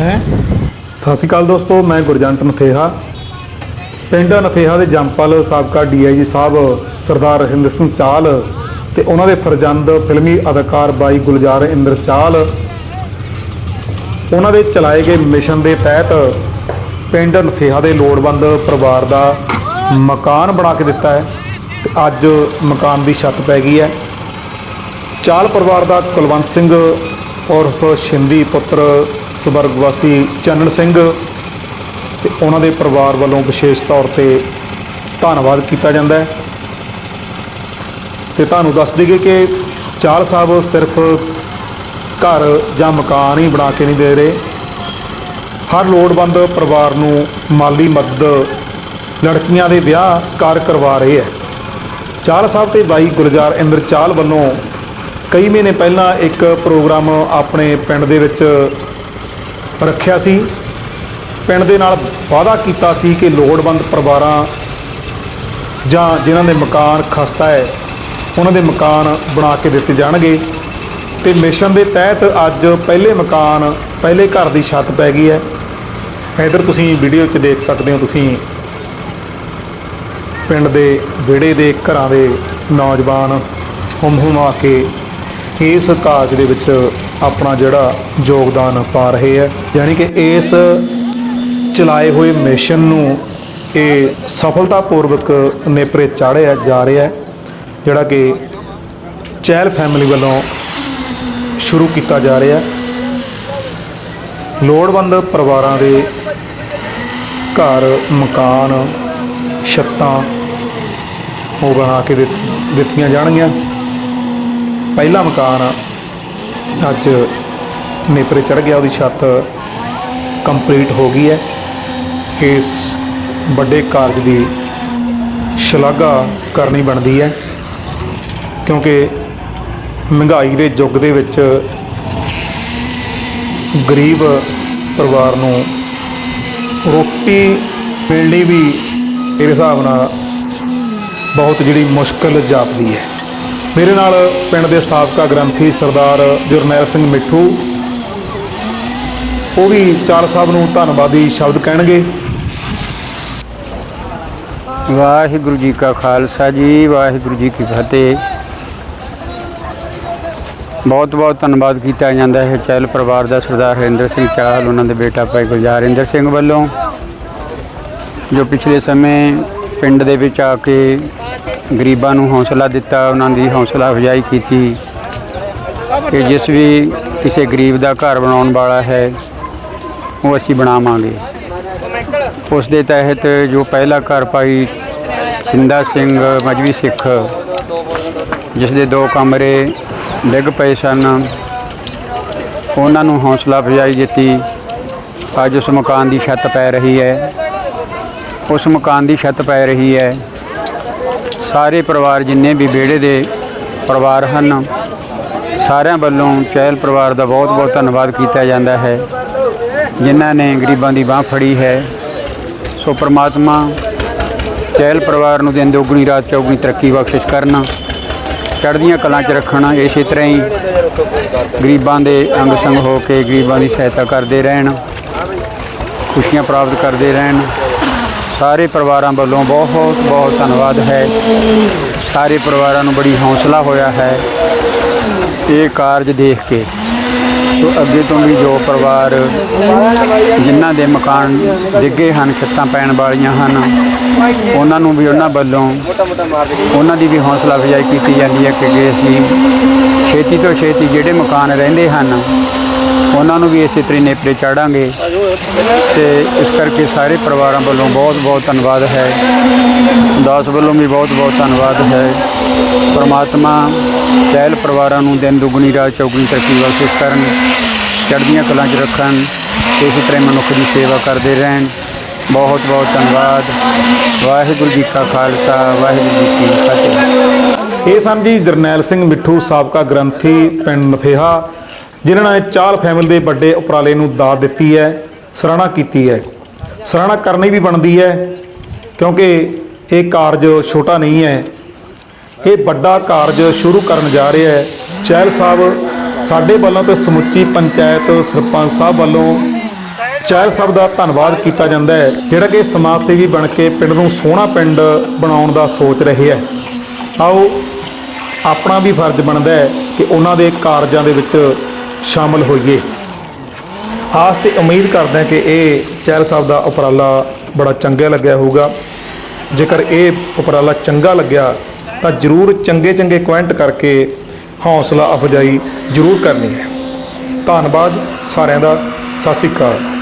ਹੈ। ਸਤਿ ਸ਼੍ਰੀ ਅਕਾਲ ਦੋਸਤੋ, ਮੈਂ ਗੁਰਜੰਟ ਨਥੇਹਾ ਪਿੰਡ ਨਥੇਹਾ ਦੇ ਜੰਪਲ ਸਾਬਕਾ ਡੀਆਈਜੀ ਸਾਹਿਬ ਸਰਦਾਰ ਰਹਿੰਦਰ ਸਿੰਘ ਚਾਲ ਤੇ ਉਹਨਾਂ ਦੇ ਫਰਜ਼ੰਦ ਫਿਲਮੀ ਅਦਾਕਾਰ ਬਾਈ ਗੁਲਜ਼ਾਰ ਇੰਦਰ ਚਾਲ। ਉਹਨਾਂ ਦੇ ਚਲਾਏ ਗਏ ਮਿਸ਼ਨ ਦੇ ਤਹਿਤ ਪਿੰਡ ਨਥੇਹਾ ਦੇ ਲੋੜਵੰਦ ਪਰਿਵਾਰ ਦਾ ਮਕਾਨ ਬਣਾ ਕੇ ਦਿੱਤਾ ਹੈ ਤੇ ਅੱਜ ਮਕਾਨ ਦੀ ਛੱਤ ਪੈ ਗਈ ਹੈ। ਚਾਲ ਪਰਿਵਾਰ ਦਾ ਕੁਲਵੰਤ ਸਿੰਘ ਉਰਫ ਸ਼ਿੰਦੀ ਪੁੱਤਰ ਸਵਰਗਵਾਸੀ ਚੰਨਣ ਸਿੰਘ ਤੇ ਉਹਨਾਂ ਦੇ ਪਰਿਵਾਰ ਵੱਲੋਂ ਵਿਸ਼ੇਸ਼ ਤੌਰ ਤੇ ਧੰਨਵਾਦ ਕੀਤਾ ਜਾਂਦਾ ਹੈ। ਤੇ ਤੁਹਾਨੂੰ ਦੱਸ ਦਈਏ ਕਿ ਚਾਲ ਸਾਹਿਬ ਸਿਰਫ ਘਰ ਜਾਂ ਮਕਾਨ ਹੀ ਬਣਾ ਕੇ ਨਹੀਂ ਦੇ ਰਹੇ। ਹਰ ਲੋੜਵੰਦ ਪਰਿਵਾਰ ਨੂੰ ਮਾਲੀ ਮਦਦ ਲੜਕੀਆਂ ਦੇ ਵਿਆਹ ਕਾਰ ਕਰਵਾ ਰਹੇ ਹੈ। ਚਾਲ ਸਾਹਿਬ ਤੇ ਬਾਈ ਗੁਲਜ਼ਾਰ ਇੰਦਰ ਚਾਲ ਵੱਲੋਂ ਕਈ ਮਹੀਨੇ ਪਹਿਲਾਂ ਇੱਕ ਪ੍ਰੋਗਰਾਮ ਆਪਣੇ ਪਿੰਡ ਦੇ ਵਿੱਚ ਰੱਖਿਆ ਸੀ। ਪਿੰਡ ਦੇ ਨਾਲ ਵਾਅਦਾ ਕੀਤਾ ਸੀ ਕਿ ਲੋੜਵੰਦ ਪਰਿਵਾਰਾਂ ਜਾਂ ਜਿਨ੍ਹਾਂ ਦੇ ਮਕਾਨ ਖਸਤਾ ਹੈ, ਉਹਨਾਂ ਦੇ ਮਕਾਨ ਬਣਾ ਕੇ ਦਿੱਤੇ ਜਾਣਗੇ ਤੇ ਮਿਸ਼ਨ ਦੇ ਤਹਿਤ ਅੱਜ ਪਹਿਲੇ ਮਕਾਨ ਪਹਿਲੇ ਘਰ ਦੀ ਛੱਤ ਪੈ ਗਈ ਹੈ। ਇਧਰ ਤੁਸੀਂ ਵੀਡੀਓ 'ਚ ਦੇਖ ਸਕਦੇ ਹੋ, ਤੁਸੀਂ ਪਿੰਡ ਦੇ ਵਿਹੜੇ ਦੇ ਘਰਾਂ ਦੇ ਨੌਜਵਾਨ ਹੁਮ ਹੁਮਾ ਕੇ ਇਸ ਕਾਰਜ ਦੇ ਵਿੱਚ ਆਪਣਾ ਜਿਹੜਾ ਯੋਗਦਾਨ ਪਾ ਰਹੇ ਹੈ, ਯਾਨੀ ਕਿ ਇਸ ਚਲਾਏ ਹੋਏ ਮਿਸ਼ਨ ਨੂੰ ਇਹ ਸਫਲਤਾਪੂਰਵਕ ਨੇਪਰੇ ਚਾੜਿਆ ਜਾ ਰਿਹਾ ਹੈ, ਜਿਹੜਾ ਕਿ ਚਹਿਲ ਫੈਮਿਲੀ ਵੱਲੋਂ ਸ਼ੁਰੂ ਕੀਤਾ ਜਾ ਰਿਹਾ ਹੈ। ਲੋੜਵੰਦ ਪਰਿਵਾਰਾਂ ਦੇ ਘਰ, ਮਕਾਨ, ਛੱਤਾਂ ਉਹ ਬਣਾ ਕੇ ਦਿੱਤੀਆਂ ਜਾਣਗੀਆਂ। ਪਹਿਲਾ ਮਕਾਨ ਅੱਜ ਨੇਪਰੇ ਚੜ ਗਿਆ, ਉਹਦੀ ਛੱਤ ਕੰਪਲੀਟ ਹੋ ਗਈ ਹੈ। ਇਸ ਵੱਡੇ ਕਾਰਜ ਦੀ ਸ਼ਲਾਘਾ ਕਰਨੀ ਬਣਦੀ ਹੈ, ਕਿਉਂਕਿ ਮਹਿੰਗਾਈ ਦੇ ਯੁੱਗ ਦੇ ਵਿੱਚ ਗਰੀਬ ਪਰਿਵਾਰ ਨੂੰ ਰੋਟੀ ਮਿਲਣੀ ਵੀ, ਮੇਰੇ ਹਿਸਾਬ ਨਾਲ ਬਹੁਤ ਜਿਹੜੀ ਮੁਸ਼ਕਲ ਜਾਪਦੀ ਹੈ। ਮੇਰੇ ਨਾਲ ਪਿੰਡ ਦੇ ਸਾਬਕਾ ਗ੍ਰੰਥੀ ਸਰਦਾਰ ਜਰਨੈਲ ਸਿੰਘ ਮਿੱਠੂ। ਉਹ ਵੀ ਚਾਲ ਸਾਹਿਬ ਨੂੰ ਧੰਨਵਾਦੀ ਸ਼ਬਦ ਕਹਿਣਗੇ। ਵਾਹਿਗੁਰੂ ਜੀ ਕਾ ਖਾਲਸਾ ਜੀ, ਵਾਹਿਗੁਰੂ ਜੀ ਕੀ ਫਤਿਹ। ਬਹੁਤ ਬਹੁਤ ਧੰਨਵਾਦ ਕੀਤਾ ਜਾਂਦਾ ਹੈ ਚਹਿਲ ਪਰਿਵਾਰ ਦਾ ਸਰਦਾਰ ਹਰਿੰਦਰ ਸਿੰਘ ਚਾਹਲ, ਉਹਨਾਂ ਦੇ ਬੇਟਾ ਭਾਈ ਗੁਲਜਾਰ ਹਰਿੰਦਰ ਸਿੰਘ ਵੱਲੋਂ, ਜੋ ਪਿਛਲੇ ਸਮੇਂ ਪਿੰਡ ਦੇ ਵਿੱਚ ਆ ਕੇ ਗਰੀਬਾਂ ਨੂੰ ਹੌਸਲਾ ਦਿੱਤਾ, ਉਹਨਾਂ ਦੀ ਹੌਸਲਾ ਅਫਜ਼ਾਈ ਕੀਤੀ ਕਿ ਜਿਸ ਵੀ ਕਿਸੇ ਗਰੀਬ ਦਾ ਘਰ ਬਣਾਉਣ ਵਾਲਾ ਹੈ, ਉਹ ਅਸੀਂ ਬਣਾਵਾਂਗੇ। ਉਸ ਦੇ ਤਹਿਤ ਜੋ ਪਹਿਲਾ ਘਰ ਪਾਈ ਸਿੰਦਾ ਸਿੰਘ ਮਜਵੀ ਸਿੱਖ, ਜਿਸ ਦੇ ਦੋ ਕਮਰੇ ਡਿੱਗ ਪਏ ਸਨ, ਉਹਨਾਂ ਨੂੰ ਹੌਸਲਾ ਅਫਜ਼ਾਈ ਦਿੱਤੀ। ਅੱਜ ਉਸ ਮਕਾਨ ਦੀ ਛੱਤ ਪੈ ਰਹੀ ਹੈ। ਉਸ ਮਕਾਨ ਦੀ ਛੱਤ ਪੈ ਰਹੀ ਹੈ। ਸਾਰੇ ਪਰਿਵਾਰ ਜਿੰਨੇ ਵੀ ਵਿਹੜੇ ਦੇ ਪਰਿਵਾਰ ਹਨ, ਸਾਰਿਆਂ ਵੱਲੋਂ ਚਹਿਲ ਪਰਿਵਾਰ ਦਾ ਬਹੁਤ ਬਹੁਤ ਧੰਨਵਾਦ ਕੀਤਾ ਜਾਂਦਾ ਹੈ। ਜਿਨ੍ਹਾਂ ਨੇ ਗਰੀਬਾਂ ਦੀ ਬਾਹ ਫੜੀ ਹੈ। ਸੋ ਪ੍ਰਮਾਤਮਾ ਚਹਿਲ ਪਰਿਵਾਰ ਨੂੰ ਦਿਨ ਦੋਗਣੀ, ਰਾਤ ਚੌਗੁਣੀ ਤਰੱਕੀ ਬਖਸ਼ਿਸ਼ ਕਰਨਾ, ਚੜ੍ਹਦੀਆਂ ਕਲਾਂ 'ਚ ਰੱਖਣਾ, ਇਸੇ ਤਰ੍ਹਾਂ ਹੀ ਗਰੀਬਾਂ ਦੇ ਅੰਗ ਸੰਗ ਹੋ ਕੇ ਗਰੀਬਾਂ ਦੀ ਸਹਾਇਤਾ ਕਰਦੇ ਰਹਿਣ, ਖੁਸ਼ੀਆਂ ਪ੍ਰਾਪਤ ਕਰਦੇ ਰਹਿਣ ਸਾਰੇ ਪਰਿਵਾਰਾਂ ਵੱਲੋਂ ਬਹੁਤ ਬਹੁਤ ਧੰਨਵਾਦ ਹੈ। ਸਾਰੇ ਪਰਿਵਾਰਾਂ ਨੂੰ ਬੜੀ ਹੌਸਲਾ ਹੋਇਆ ਹੈ ਇਹ ਕਾਰਜ ਦੇਖ ਕੇ। ਸੋ ਅੱਗੇ ਤੋਂ ਵੀ ਜੋ ਪਰਿਵਾਰ ਜਿਨ੍ਹਾਂ ਦੇ ਮਕਾਨ ਡਿੱਗੇ ਹਨ ਛੱਤਾਂ ਪੈਣ ਵਾਲੀਆਂ ਹਨ, ਉਹਨਾਂ ਨੂੰ ਵੀ ਉਹਨਾਂ ਵੱਲੋਂ ਉਹਨਾਂ ਦੀ ਵੀ ਹੌਸਲਾ ਅਫਜ਼ਾਈ ਕੀਤੀ ਜਾਂਦੀ ਹੈ ਕਿ ਅਸੀਂ ਛੇਤੀ ਤੋਂ ਛੇਤੀ ਜਿਹੜੇ ਮਕਾਨ ਰਹਿੰਦੇ ਹਨ, ਉਹਨਾਂ ਨੂੰ ਵੀ ਇਸੇ ਤਰੀਕੇ ਨੇਪਰੇ ਚਾੜਾਂਗੇ। ਤੇ ਇਸ ਕਰਕੇ ਸਾਰੇ ਪਰਿਵਾਰਾਂ ਵੱਲੋਂ ਬਹੁਤ ਬਹੁਤ ਧੰਨਵਾਦ ਹੈ। ਦਾਸ ਵੱਲੋਂ ਵੀ ਬਹੁਤ ਬਹੁਤ ਧੰਨਵਾਦ ਹੈ। ਪਰਮਾਤਮਾ ਚਹਿਲ ਪਰਿਵਾਰਾਂ ਨੂੰ ਦਿਨ ਦੁਗਣੀ, ਰਾਤ ਚੌਗਣੀ ਤਰੱਕੀ ਬਖਸ਼ਿਸ਼ ਕਰਨ, ਚੜ੍ਹਦੀਆਂ ਕਲਾਂ 'ਚ ਰੱਖਣ ਤੇ ਇਸੇ ਤਰ੍ਹਾਂ ਮਨੁੱਖ ਦੀ ਸੇਵਾ ਕਰਦੇ ਰਹਿਣ। ਬਹੁਤ ਬਹੁਤ ਧੰਨਵਾਦ। ਵਾਹਿਗੁਰੂ ਜੀ ਕਾ ਖਾਲਸਾ, ਵਾਹਿਗੁਰੂ ਜੀ ਕੀ ਫਤਿਹ। ਇਹ ਸਨ ਜੀ ਜਰਨੈਲ ਸਿੰਘ ਮਿੱਠੂ, ਸਾਬਕਾ ਗ੍ਰੰਥੀ ਪਿੰਡ ਨਥੇਹਾ, ਜਿਨ੍ਹਾਂ ਨੇ ਚਾਲ ਫੈਮਿਲੀ ਦੇ ਵੱਡੇ ਉਪਰਾਲੇ ਨੂੰ ਦਾਤ ਦਿੱਤੀ ਹੈ। ਸਰਾਹਨਾ ਕੀਤੀ ਹੈ। ਸਰਾਹਨਾ ਕਰਨੀ ਵੀ ਬਣਦੀ ਹੈ, ਕਿਉਂਕਿ ਇਹ ਕਾਰਜ ਛੋਟਾ ਨਹੀਂ ਹੈ। ਇਹ ਵੱਡਾ ਕਾਰਜ ਸ਼ੁਰੂ ਕਰਨ ਜਾ ਰਿਹਾ ਹੈ। ਚਹਿਲ ਸਾਹਿਬ ਸਾਡੇ ਵੱਲੋਂ ਤੇ ਸਮੁੱਚੀ ਪੰਚਾਇਤ ਸਰਪੰਚ ਸਾਹਿਬ ਵੱਲੋਂ ਚਹਿਲ ਸਾਹਿਬ ਦਾ ਧੰਨਵਾਦ ਕੀਤਾ ਜਾਂਦਾ ਹੈ, ਜਿਹੜਾ ਕਿ ਸਮਾਜ ਸੇਵੀ ਬਣ ਕੇ ਪਿੰਡ ਨੂੰ ਸੋਹਣਾ ਪਿੰਡ ਬਣਾਉਣ ਦਾ ਸੋਚ ਰਹੇ ਹੈ। ਆਓ, ਆਪਣਾ ਵੀ ਫਰਜ਼ ਬਣਦਾ ਹੈ ਕਿ ਉਹਨਾਂ ਦੇ ਕਾਰਜਾਂ ਦੇ ਵਿੱਚ ਸ਼ਾਮਲ ਹੋਈਏ। ਆਸ ਤੇ ਉਮੀਦ ਕਰਦੇ ਹਾਂ ਕਿ ਇਹ ਚਹਿਲ ਸਾਹਿਬ ਦਾ ਉਪਰਾਲਾ ਬੜਾ ਚੰਗਾ ਲੱਗਿਆ ਹੋਊਗਾ। ਜੇਕਰ ਇਹ ਉਪਰਾਲਾ ਚੰਗਾ ਲੱਗਿਆ, ਤਾਂ ਜਰੂਰ ਚੰਗੇ ਚੰਗੇ ਕਮੈਂਟ ਕਰਕੇ ਹੌਸਲਾ ਅਫਜਾਈ ਜਰੂਰ ਕਰਨੀ ਹੈ। ਧੰਨਵਾਦ ਸਾਰਿਆਂ ਦਾ। ਸਤਿ ਸ਼੍ਰੀ ਅਕਾਲ।